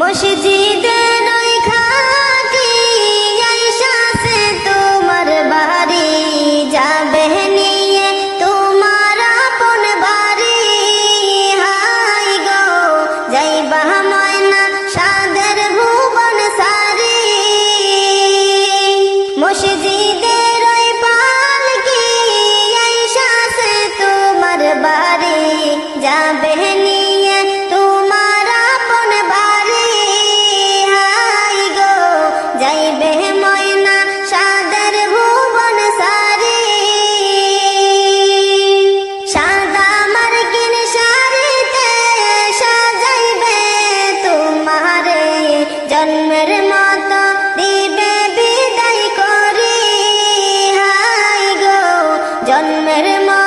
মসজিদের জন্মের মা